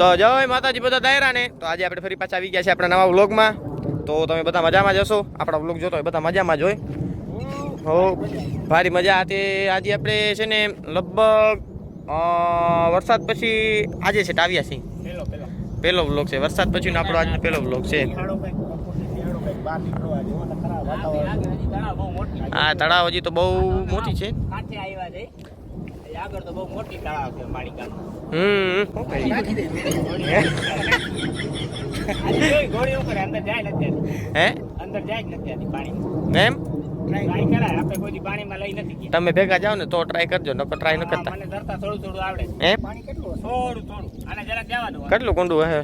તો જય માતાજી બધા દાયરાને. તો આજે આપણે ફરી પાછા આવી ગયા છે આપણા નવા વ્લોગમાં. તો તમે બધા મજામાં જશો આપણા વ્લોગ જોતો હોય બધા મજામાં જ હોય. હો ભારી મજા. હતી આજે આપણે છે ને લગભગ વરસાદ પછી આજે છે આવ્યા છીએ પહેલો વ્લોગ છે. વરસાદ પછીનો આપણો આજનો પહેલો વ્લોગ છે. આ તળાવ હજી તો બહુ મોટી છે. આગળ તો બહુ મોટી તળાવ છે હમ. ઉપર અંદર જાય નથી હે? અંદર જાય જ નથી પાણી એમ? ટ્રાય કરાય આપણે કોઈ દી પાણીમાં લઈ નથી તમે ભેગા જાઓ ને તો ટ્રાય કરજો નકર ટ્રાય ન કરતા. મને થોડું થોડું આવડે. હે કેટલું થોડું થોડું આને જરાક જવા કેટલું કુંડું હે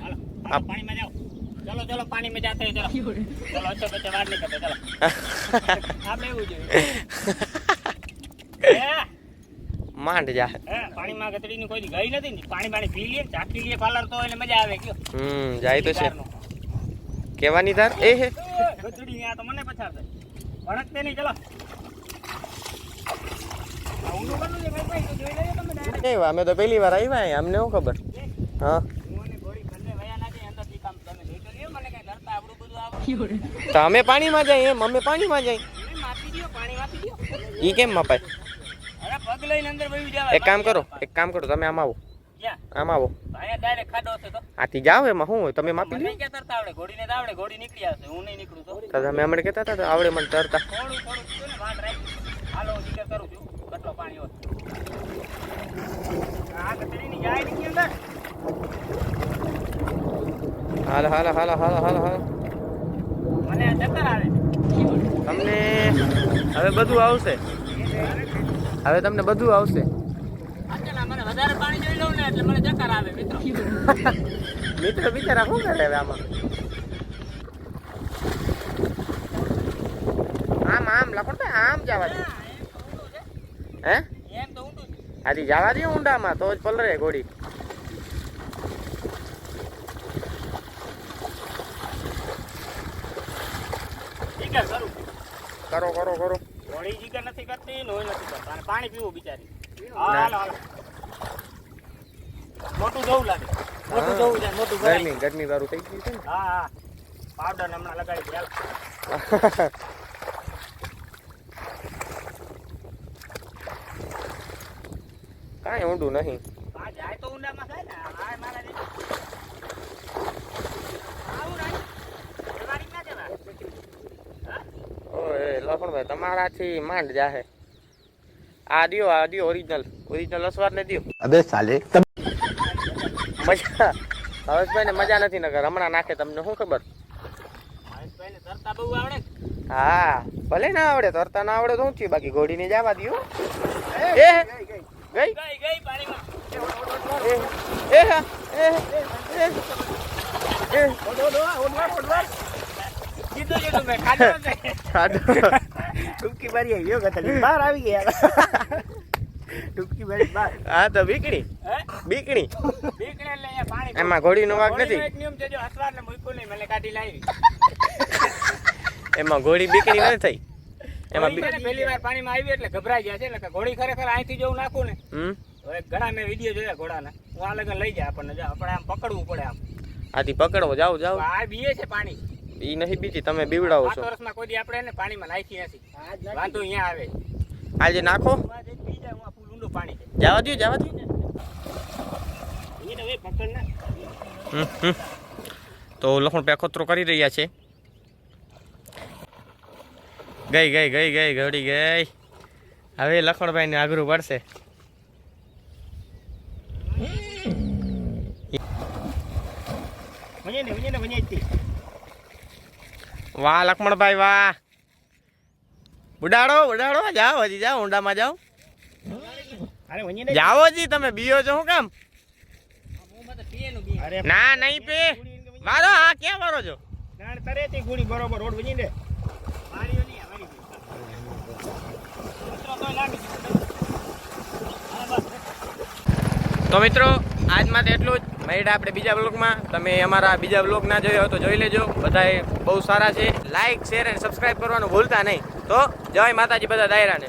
ચલો ચલો પાણીમાં જાતે ચલો. ચલો અચ્છા બચ્ચા વાર નહીં કરતા ચલો. આપણે એવું જોઈએ. હે? માંડ જા હે, ગતડી ની કોઈ ગઈ નથી ને? પાણી પાણી પી લે ચાખી લે પાલર તો એટલે મજા આવે કયો. હમ જાય તો છે. કેવાની તાર એ હે. ગતડી આ તો મને પછાડ વણક તે નહીં ચલો. અમે તો પહેલી વાર આવ્યા અમને શું ખબર? હા. તો અમે પાણીમાં જાય એમ અમે પાણીમાં જાય. એ પાણી કેમ મપાય? અરે પગ લઈને અંદર એક કામ કરો એક કામ કરો તમે આમ આવો. ક્યાં? આમ આવો. આથી જાવ એમાં શું હોય? તમે માપી લો તરતા આવડે ઘોડીને તો આવડે ઘોડી નીકળી આવશે હું નહીં નીકળું તો. તો તમે હમણાં કહેતા હતા તો આવડે મને તરતા. હાલો હું કરું છું. કેટલો પાણી હોય? આ કચડીની જાય નહીં અંદર. હાલો હાલો હાલો હાલ હાલો હાલો. મને ચક્કર આવે. તમને હવે બધું આવશે. હવે તમને બધું આવશે. અચલ મને વધારે પાણી જોઈ લઉં ને એટલે મને ચક્કર આવે મિત્રો. મિત્રો બિચારા શું કરે હવે આમાં? આમ આમ લખો ને આમ જવા દે. હે આથી જવા દે ઊંડામાં તો જ પલરે ઘોડી. કરું કરો કરો. ઘોડી જીગર નથી કરતી નોય નથી કરતા. અને પાણી પીવું બિચારી. હાલ હાલો. મોટું જવું લાગે. મોટું જવું છે મોટું. ગરમી ગરમી વાળું થઈ ગયું છે ને? હા હા. પાવડર હમણાં લગાડી દે. કાંઈ ઊંડું નહીં. જાય તો ઊંડામાં થાય ને. આ મારા જેવી. આવું રાય. તમારી ક્યાં જવાય? હા? ઓય લખણભાઈ તમારાથી માંડ જાહે. આ દિયો આ દિયો ઓરિજિનલ ઓરિજિનલ અસવાર ને દિયો. અબે સાલે મજા. હવેશભાઈ ને મજા નથી નગર. હમણાં નાખે તમને શું ખબર? હા ભલે ના આવડે તરતા ના આવડે તો હું થયું? બાકી ઘોડી ને જવા દઉં એ ગઈ એ એ એ એ ખાધો. ટૂંકી મારી આવી ગયો ગતલી બહાર આવી ગયા. ટૂંકી મારી બહાર. હા તો બીકણી. હે? બીકણી. નીકળે એટલે પાણી એમાં ઘોડીનો વાંક ઘોડીનો નથી એક નિયમ છે જો હસવારને મૂક્યું નહીં મને કાઢી લાવી. એમાં ઘોડી બીકણી ન થઈ. એમાં પહેલી વાર પાણીમાં આવી એટલે ગભરાઈ ગયા છે એટલે ઘોડી ખરેખર અહીંથી જેવું નાખું ને હવે ઘણા મેં વીડિયો જોયા ઘોડાના. હું આ લગન લઈ જાય આપણને જો આપણે આમ પકડવું પડે આમ. આથી પકડવો જાવ જાવ આ બીએ છે પાણી. ઈ નહીં બીજી તમે બીવડાવો છો. વર્ષમાં કોઈ દી આપણે એને પાણીમાં નાખી નથી. વાંધો અહીંયા આવે. આજે નાખો. પી જાય, ઉમાં ફૂલ ઊંડું પાણી છે. જવા દો જવા દો. તો લખણ પેખોતરો કરી રહ્યા છે. ગઈ ગઈ ગઈ ગઈ ઘડી ગઈ. હવે લખણભાઈ ને આગરું પડશે વñે ને વñે ને વñે જ તે. વાહ લક્ષ્મણભાઈ વાહ. ઉડાડો ઉડાડો જાઓ હજી જાઓ ઊંડામાં જાઓ. જાઓ હજી તમે બીઓ છો હું કામ? અરે ના નહીં પે. મારો હા ક્યાં મારો છો? નાણ તરે તે બરોબર રોડ. હા, બસ. તો મિત્રો આજ માટે એટલું જ. મળ્યા આપણે બીજા બ્લોગમાં તમે અમારા બીજા બ્લોગ ના જોયો હોય તો જોઈ લેજો. બધાએ બહુ સારા છે. લાઇક શેર અને સબસ્ક્રાઇબ કરવાનું ભૂલતા નહીં. તો જય માતાજી બધા દાયરાને.